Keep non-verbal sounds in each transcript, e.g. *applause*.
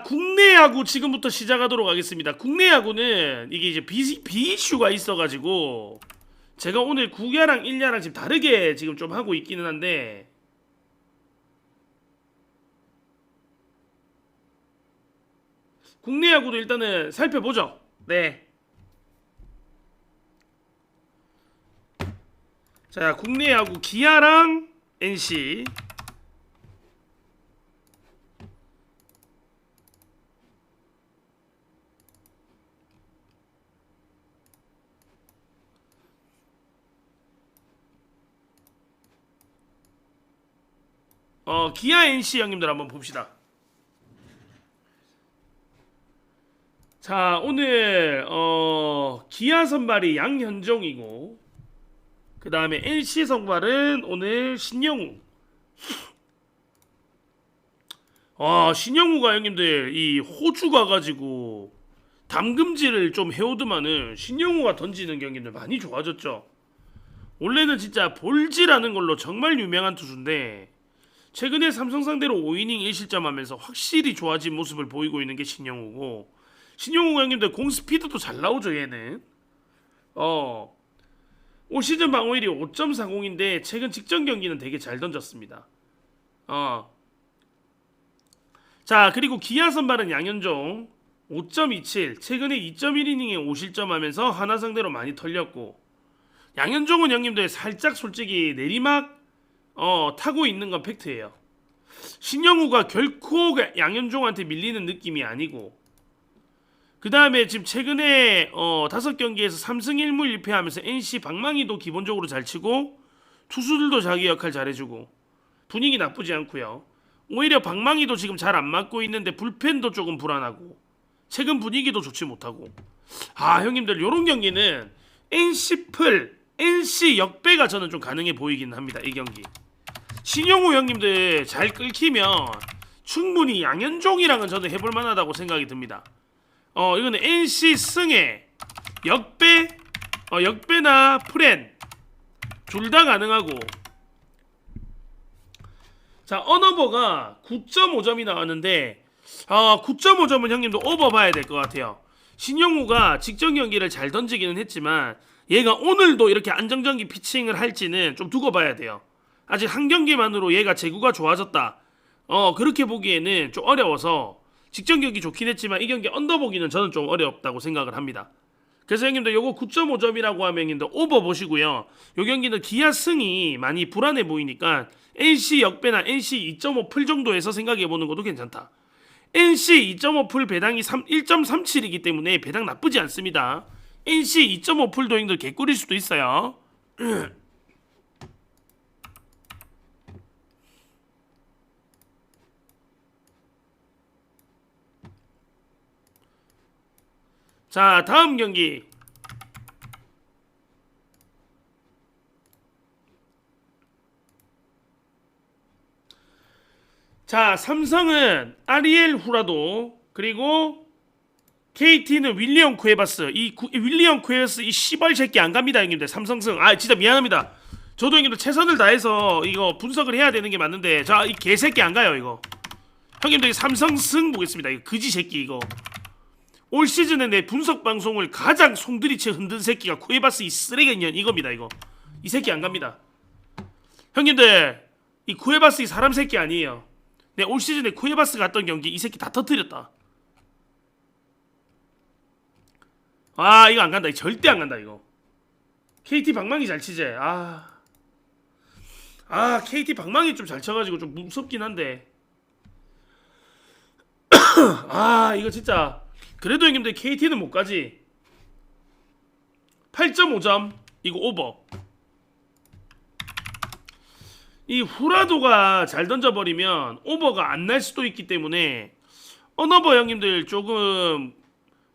자, 국내 야구 지금부터 시작하도록 하겠습니다. 국내 야구는 이게 이제 비, 비이슈가 있어가지고 제가 오늘 9야랑 1야랑 지금 다르게 지금 좀 하고 있기는 한데 국내 야구도 일단은 살펴보죠. 네. 자, 국내 야구 기아랑 NC 어 기아 NC 형님들 한번 봅시다. 자 오늘 어 기아 선발이 양현종이고 그 다음에 NC 선발은 오늘 신영우. 아 신영우가 형님들 이 호주 가가지고 담금질을 좀 해오더만은 신영우가 던지는 경기들 많이 좋아졌죠. 원래는 진짜 볼지라는 걸로 정말 유명한 투수인데 최근에 삼성 상대로 5이닝 1실점하면서 확실히 좋아진 모습을 보이고 있는 게 신영우고 신영우 형님들 공 스피드도 잘 나오죠 얘는 어. 올 시즌 방어율이 5.40인데 최근 직전 경기는 되게 잘 던졌습니다. 어. 자 그리고 기아 선발은 양현종 5.27 최근에 2.1이닝에 5실점하면서 하나 상대로 많이 털렸고 양현종은 형님들 살짝 솔직히 내리막 어 타고 있는 건 팩트예요. 신영우가 결코 양현종한테 밀리는 느낌이 아니고 그 다음에 지금 최근에 어 다섯 경기에서 3승 1무 1패하면서 NC 방망이도 기본적으로 잘 치고 투수들도 자기 역할 잘해주고 분위기 나쁘지 않고요. 오히려 방망이도 지금 잘 안 맞고 있는데 불펜도 조금 불안하고 최근 분위기도 좋지 못하고 아 형님들 요런 경기는 NC 풀 NC 역배가 저는 좀 가능해 보이긴 합니다 이 경기. 신영우 형님들 잘 끌키면 충분히 양현종이랑은 저는 해볼 만하다고 생각이 듭니다. 어 이거는 NC 승에 역배 어 역배나 프렌. 둘 다 가능하고. 자 언어버가 9.5점이 나왔는데 아 9.5점은 형님도 오버 봐야 될 것 같아요. 신영우가 직전 경기를 잘 던지기는 했지만 얘가 오늘도 이렇게 안정적인 피칭을 할지는 좀 두고 봐야 돼요 아직 한 경기만으로 얘가 제구가 좋아졌다 어 그렇게 보기에는 좀 어려워서 직전 경기 좋긴 했지만 이 경기 언더 보기는 저는 좀 어렵다고 생각을 합니다. 그래서 형님들 요거 9.5점이라고 하면 형님들 오버 보시고요. 요 경기는 기아 승이 많이 불안해 보이니까 NC 역배나 NC 2.5풀 정도에서 생각해 보는 것도 괜찮다. NC 2.5풀 배당이 3, 1.37이기 때문에 배당 나쁘지 않습니다. NC 2.5 풀도 형들 개꿀일 수도 있어요. *clears throat* 자, 다음 경기. 자, 삼성은 아리엘 후라도 그리고 KT는 윌리엄 쿠에바스. 이 구, 이 윌리엄 쿠에바스 이 씨발 새끼 안 갑니다, 형님들. 삼성승. 아, 진짜 미안합니다. 저도 형님들 최선을 다해서 이거 분석을 해야 되는 게 맞는데 자, 이 개새끼 안 가요, 이거. 형님들 삼성승 보겠습니다. 이거 그지 새끼 이거. 올 시즌에 내 분석 방송을 가장 송두리째 흔든 새끼가 쿠에바스 이 쓰레기년 이겁니다 이거 이 새끼 안 갑니다 형님들 이 쿠에바스 이 사람 새끼 아니에요 내 올 시즌에 쿠에바스 갔던 경기 이 새끼 다 터뜨렸다 아 이거 안 간다. 이거 절대 안 간다 이거. KT 방망이 잘 치지? 아, 아 KT 방망이 좀 잘 쳐가지고 좀 무섭긴 한데. *coughs* 아 이거 진짜. 그래도 형님들 KT는 못 가지. 8.5점. 이거 오버. 이 후라도가 잘 던져버리면 오버가 안 날 수도 있기 때문에 언어버 형님들 조금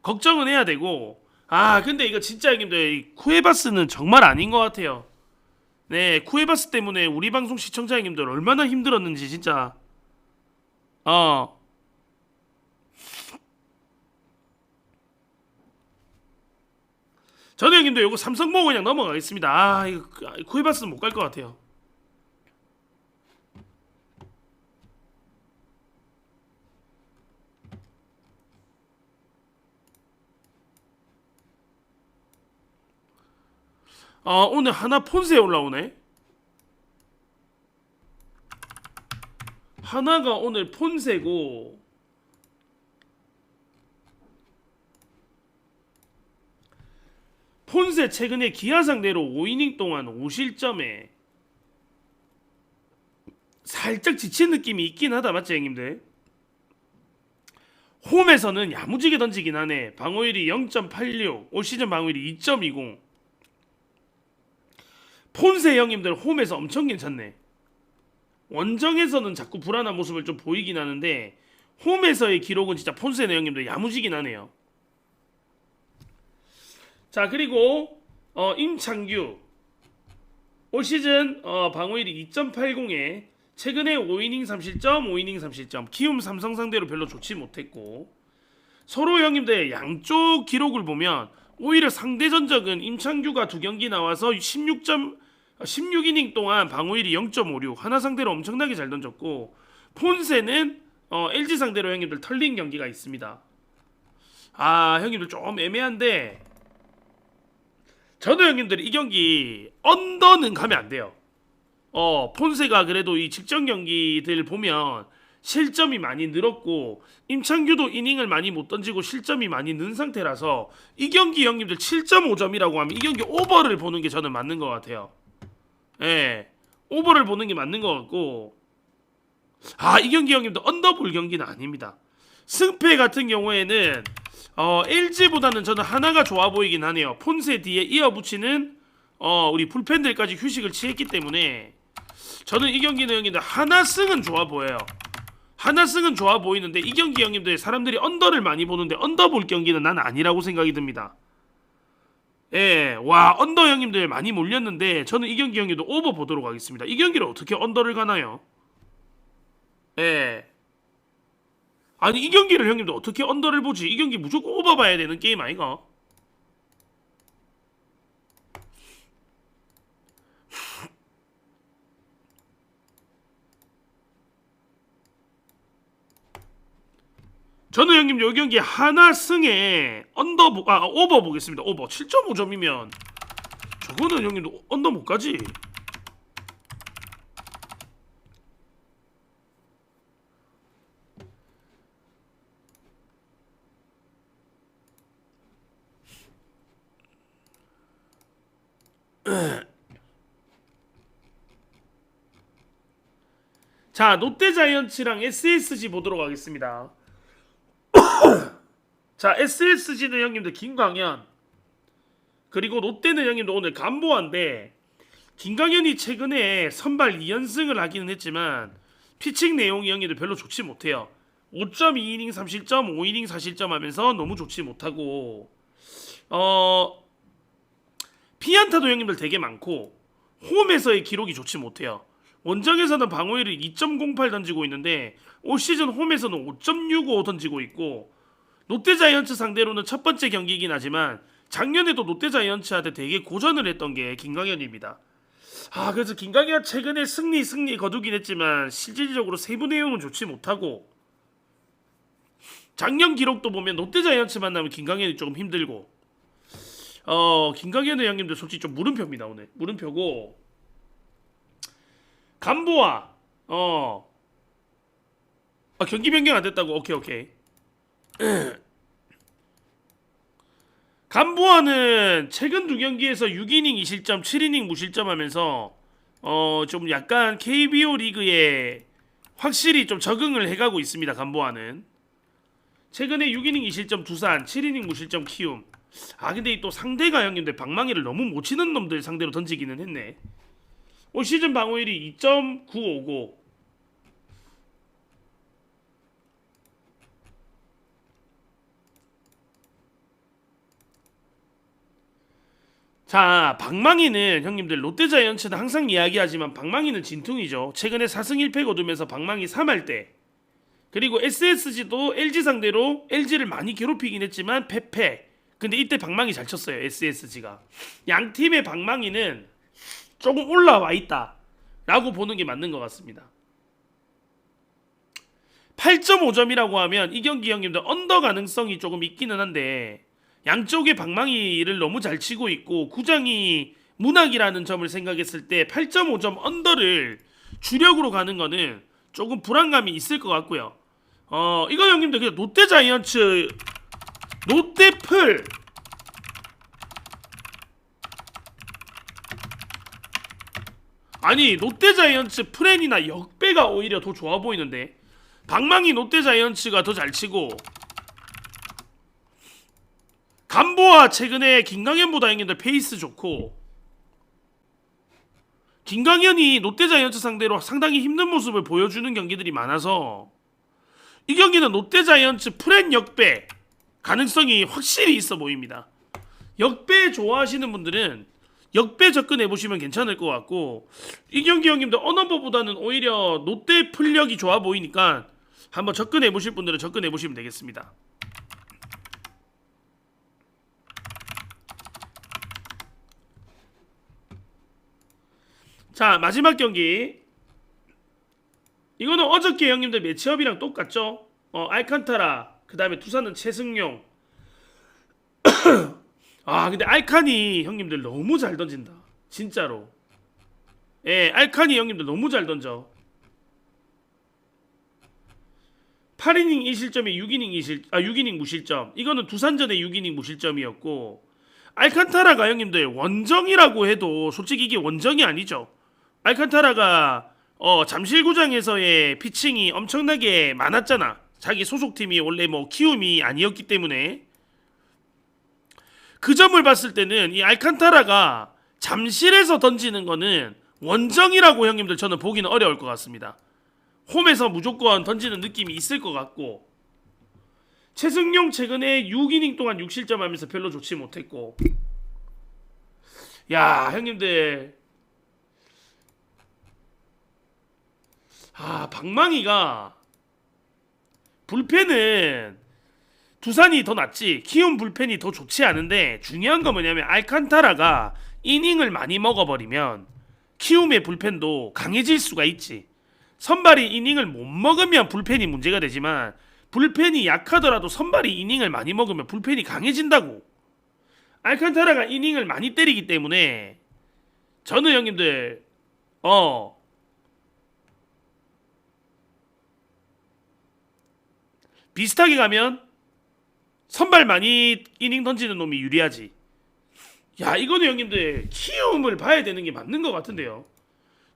걱정은 해야 되고 아 근데 이거 진짜 형님들 이 쿠에바스는 정말 아닌 것 같아요. 네 쿠에바스 때문에 우리 방송 시청자 형님들 얼마나 힘들었는지 진짜 어 저는 형님들 요거 삼성 보고 그냥 넘어가겠습니다. 아 이거 쿠에바스는 못 갈 것 같아요. 아 오늘 하나 폰세 올라오네. 하나가 오늘 폰세고 폰세 최근에 기아 상대로 5이닝 동안 5실점에 살짝 지친 느낌이 있긴 하다 맞지 형님들? 홈에서는 야무지게 던지긴 하네. 방어율이 0.86, 올 시즌 방어율이 2.20. 폰세 형님들 홈에서 엄청 괜찮네. 원정에서는 자꾸 불안한 모습을 좀 보이긴 하는데 홈에서의 기록은 진짜 폰세 형님들 야무지긴 하네요. 자 그리고 어, 임창규 올 시즌 어, 방어율이 2.80에 최근에 5이닝 3실점, 5이닝 3실점, 키움 삼성 상대로 별로 좋지 못했고 서로 형님들 양쪽 기록을 보면 오히려 상대 전적은 임창규가 두 경기 나와서 16점 16이닝 동안 방어율이 0.56 하나 상대로 엄청나게 잘 던졌고 폰세는 어, LG 상대로 형님들 털린 경기가 있습니다. 아 형님들 좀 애매한데 저는 형님들 이 경기 언더는 가면 안 돼요. 어 폰세가 그래도 이 직전 경기들 보면 실점이 많이 늘었고 임창규도 이닝을 많이 못 던지고 실점이 많이 는 상태라서 이 경기 형님들 7.5점이라고 하면 이 경기 오버를 보는 게 저는 맞는 것 같아요. 예, 오버를 보는 게 맞는 것 같고 아 이 경기 형님들 언더볼 경기는 아닙니다. 승패 같은 경우에는 어, LG보다는 저는 하나가 좋아 보이긴 하네요. 폰세 뒤에 이어붙이는 어, 우리 불펜들까지 휴식을 취했기 때문에 저는 이 경기는 형님들 하나 승은 좋아 보여요. 하나 승은 좋아 보이는데 이 경기 형님들 사람들이 언더를 많이 보는데 언더 볼 경기는 난 아니라고 생각이 듭니다. 예, 와 언더 형님들 많이 몰렸는데 저는 이 경기 형님도 오버 보도록 하겠습니다. 이 경기를 어떻게 언더를 가나요? 예. 아니 이 경기를 형님들 어떻게 언더를 보지? 이 경기 무조건 오버 봐야 되는 게임 아이가? 저는 형님 요 경기 하나 승에 언더 보, 아 오버 보겠습니다. 오버 7.5점이면 저거는 형님도 언더 못 가지. 자 롯데 자이언츠랑 SSG 보도록 하겠습니다. 자 SSG는 형님들 김광현. 그리고 롯데는 형님들 오늘 간보한데 김광현이 최근에 선발 2연승을 하기는 했지만 피칭 내용이 형님들 별로 좋지 못해요. 5.2이닝 3실점 5이닝 4실점 하면서 너무 좋지 못하고. 어 피안타도 형님들 되게 많고 홈에서의 기록이 좋지 못해요. 원정에서는 방어율이 2.08 던지고 있는데 올 시즌 홈에서는 5.65 던지고 있고 롯데 자이언츠 상대로는 첫 번째 경기이긴 하지만 작년에도 롯데 자이언츠한테 되게 고전을 했던 게 김광현입니다. 아 그래서 김광현 최근에 승리 승리 거두긴 했지만 실질적으로 세부 내용은 좋지 못하고 작년 기록도 보면 롯데 자이언츠 만나면 김광현이 조금 힘들고 어 김광현 의 형님들 솔직히 좀 물음표입니다 오늘. 물음표고 간보아 어 아, 경기 변경 안 됐다고. 오케이 오케이 *clears throat* 간보아는 최근 두 경기에서 6이닝 2실점, 7이닝 무실점하면서 어 좀 약간 KBO 리그에 확실히 좀 적응을 해가고 있습니다. 간보아는 최근에 6이닝 2실점 두산, 7이닝 무실점 키움. 아 근데 이또 상대가 형님들 방망이를 너무 못 치는 놈들 상대로 던지기는 했네. 올 시즌 방어율이 2.959. 자, 방망이는 형님들 롯데자이언츠는 항상 이야기하지만 방망이는 진퉁이죠. 최근에 4승 1패 거두면서 방망이 3할 때 그리고 SSG도 LG 상대로 LG를 많이 괴롭히긴 했지만 패패. 근데 이때 방망이 잘 쳤어요. SSG가. 양 팀의 방망이는 조금 올라와 있다 라고 보는 게 맞는 것 같습니다. 8.5점이라고 하면 이 경기 형님들 언더 가능성이 조금 있기는 한데 양쪽의 방망이를 너무 잘 치고 있고 구장이 문학이라는 점을 생각했을 때 8.5점 언더를 주력으로 가는 거는 조금 불안감이 있을 것 같고요. 어 이거 형님들 그냥 롯데 자이언츠 롯데풀 아니 롯데 자이언츠 프렌이나 역배가 오히려 더 좋아 보이는데 방망이 롯데 자이언츠가 더 잘 치고 간보아 최근에 김강현보다 형님들 페이스 좋고 김강현이 롯데 자이언츠 상대로 상당히 힘든 모습을 보여주는 경기들이 많아서 이 경기는 롯데 자이언츠 프렌 역배 가능성이 확실히 있어 보입니다. 역배 좋아하시는 분들은 역배 접근해 보시면 괜찮을 것 같고 이 경기 형님들 어넘버보다는 오히려 롯데 풀력이 좋아 보이니까 한번 접근해 보실 분들은 접근해 보시면 되겠습니다. 자 마지막 경기. 이거는 어저께 형님들 매치업이랑 똑같죠? 어 알칸타라 그 다음에 두산은 최승용. *clears throat* 아 근데 알칸이 형님들 너무 잘 던진다. 진짜로. 예 알칸이 형님들 너무 잘 던져. 8이닝 1실점에 6이닝 2실 아 6이닝 무실점. 이거는 두산전에 6이닝 무실점이었고 알칸타라가 형님들 원정이라고 해도 솔직히 이게 원정이 아니죠 알칸타라가 어 잠실구장에서의 피칭이 엄청나게 많았잖아. 자기 소속팀이 원래 뭐 키움이 아니었기 때문에. 그 점을 봤을 때는 이 알칸타라가 잠실에서 던지는 거는 원정이라고 형님들 저는 보기는 어려울 것 같습니다. 홈에서 무조건 던지는 느낌이 있을 것 같고. 최승용 최근에 6이닝 동안 6실점 하면서 별로 좋지 못했고. 야 형님들 아 방망이가 불펜은 두산이 더 낫지 키움 불펜이 더 좋지 않은데 중요한 건 뭐냐면 알칸타라가 이닝을 많이 먹어버리면 키움의 불펜도 강해질 수가 있지. 선발이 이닝을 못 먹으면 불펜이 문제가 되지만 불펜이 약하더라도 선발이 이닝을 많이 먹으면 불펜이 강해진다고. 알칸타라가 이닝을 많이 때리기 때문에 저는 형님들 어 비슷하게 가면 선발 많이 이닝 던지는 놈이 유리하지. 야 이거는 형님들 키움을 봐야 되는 게 맞는 것 같은데요.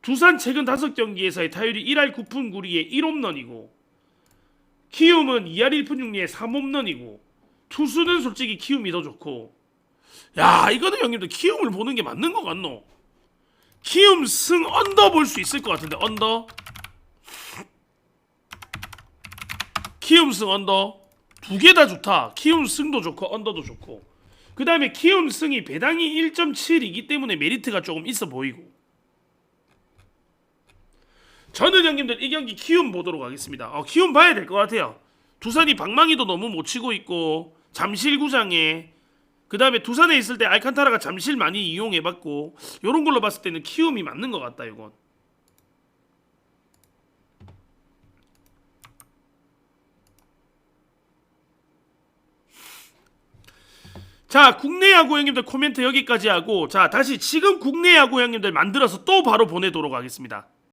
두산 최근 다섯 경기에서의 타율이 1할 9푼 9리에 1홈런이고 키움은 2할 1푼 6리에 3홈런이고 투수는 솔직히 키움이 더 좋고 야 이거는 형님들 키움을 보는 게 맞는 것 같노? 키움 승 언더 볼 수 있을 것 같은데 언더 키움 승 언더 두 개 다 좋다. 키움 승도 좋고 언더도 좋고. 그 다음에 키움 승이 배당이 1.7이기 때문에 메리트가 조금 있어 보이고. 저는 형님들 이 경기 키움 보도록 하겠습니다. 어, 키움 봐야 될 것 같아요. 두산이 방망이도 너무 못 치고 있고 잠실구장에 그 다음에 두산에 있을 때 알칸타라가 잠실 많이 이용해봤고 이런 걸로 봤을 때는 키움이 맞는 것 같다 이건. 자 국내 야구 형님들 코멘트 여기까지 하고 자 다시 지금 국내 야구 형님들 만들어서 또 바로 보내도록 하겠습니다.